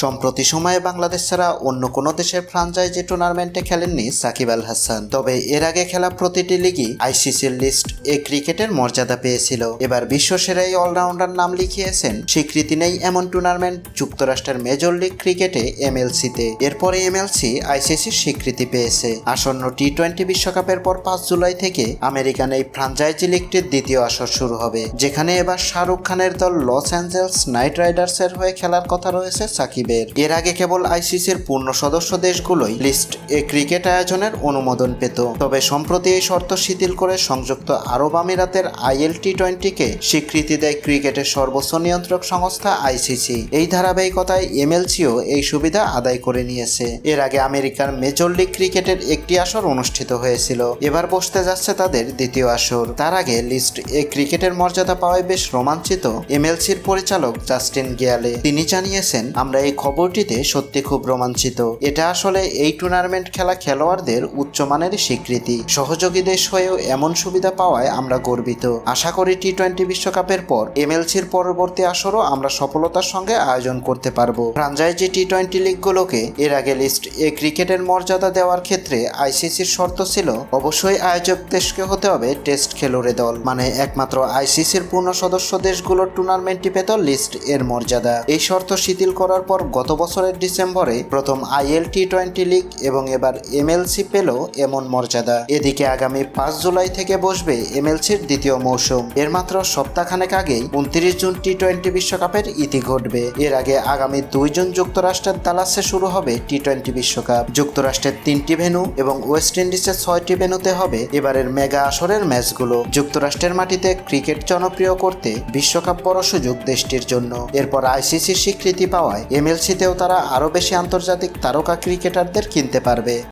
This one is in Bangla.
সম্প্রতি সময়ে বাংলাদেশ ছাড়া অন্য কোনো দেশের ফ্রাঞ্চাইজি টুর্নামেন্টে খেলেননি সাকিব আল হাসান। তবে এর আগে খেলা প্রতিটি লিগই আইসিসির লিস্ট এ ক্রিকেটের মর্যাদা পেয়েছিল। এবার বিশ্বসেরা এই অলরাউন্ডার নাম লিখিয়েছেন স্বীকৃতি নেই এমন টুর্নামেন্ট যুক্তরাষ্ট্রের মেজর লিগ ক্রিকেটে এমএলসিতে এরপরে এমএলসি আইসিসির স্বীকৃতি পেয়েছে। আসন্ন টি টোয়েন্টি বিশ্বকাপের পর পাঁচ জুলাই থেকে আমেরিকান এই ফ্রাঞ্চাইজি লিগটির দ্বিতীয় আসর শুরু হবে, যেখানে এবার শাহরুখ খানের দল লস অ্যাঞ্জেলস নাইট রাইডার্সের হয়ে খেলার কথা রয়েছে সাকিবের এর আগে কেবল আইসিসির পূর্ণ সদস্য দেশগুলোই লিস্ট এ ক্রিকেট আয়োজনের অনুমোদন পেত। তবে সম্প্রতি এই শর্ত শিথিল করে সংযুক্ত আরব আমিরাতের আইএল টি টোয়েন্টিকে স্বীকৃতি দেয় ক্রিকেটের সর্বোচ্চ নিয়ন্ত্রক সংস্থা আইসিসি। এই ধারাবাহিকতায় এমএলসিও এই সুবিধা আদায় করে নিয়েছে। এর আগে আমেরিকার মেজর লিগ ক্রিকেটের একটি আসর অনুষ্ঠিত হয়েছিল। এবার বসতে যাচ্ছে তাদের দ্বিতীয় আসর। তার আগে লিস্ট এ ক্রিকেটের মর্যাদা পাওয়ায় বেশ রোমাঞ্চিত এমএলসির পরিচালক জাস্টিন গিয়ালে। তিনি জানিয়েছেন, আমরা এই খবরটিতে সত্যি খুব রোমাঞ্চিত। এটা আসলে এই টুর্নামেন্ট খেলা খেলোয়াড়দের উচ্চমানের স্বীকৃতি। সহযোগী দেশ হয়েও এমন সুবিধা পাওয়ায় আমরা গর্বিত। আশা করি টি টোয়েন্টি বিশ্বকাপের পর এমএলসির পরবর্তী আসরও আমরা সফলতার সঙ্গে আয়োজন করতে পারব। ফ্রাঞ্চাইজি টি টোয়েন্টি লিগগুলোকে এর আগে লিস্ট এ ক্রিকেটের মর্যাদা দেওয়ার ক্ষেত্রে আইসিসির শর্ত ছিল, অবশ্যই আয়োজক দেশকে হতে হবে টেস্ট খেলুড়ে দল। মানে একমাত্র আইসিসির পূর্ণ সদস্য দেশগুলোর টুর্নামেন্টটি পেত লিস্ট এর মর্যাদা। এই শর্ত শিথিল করার পর গত বছরের ডিসেম্বরে প্রথম আইএল টি টোয়েন্টি লিগ এবং এবার এমএলসি পেল এমন মর্যাদা। এদিকে আগামী পাঁচ জুলাই থেকে বসবে এমএলসির দ্বিতীয় মৌসুম। এর মাত্র সপ্তাহখানেক আগেই উনত্রিশ জুন টি টোয়েন্টি বিশ্বকাপের ইতি ঘটবে। এর আগে আগামী দুই জুন যুক্তরাষ্ট্রের দালাসে শুরু হবে টি টোয়েন্টি বিশ্বকাপ। যুক্তরাষ্ট্রের তিনটি ভেন্যু এবং ওয়েস্ট ইন্ডিজের ছয়টি ভেন্যুতে হবে এবারের মেগা আসরের ম্যাচগুলো। যুক্তরাষ্ট্রের মাটিতে ক্রিকেট জনপ্রিয় করতে বিশ্বকাপ বড় সুযোগ দেশটির জন্য। এরপর আইসিসির স্বীকৃতি পাওয়ায় এমএলসিতেও তারা আরও বেশি আন্তর্জাতিক তারকা ক্রিকেটারদের কিনতে পারবে।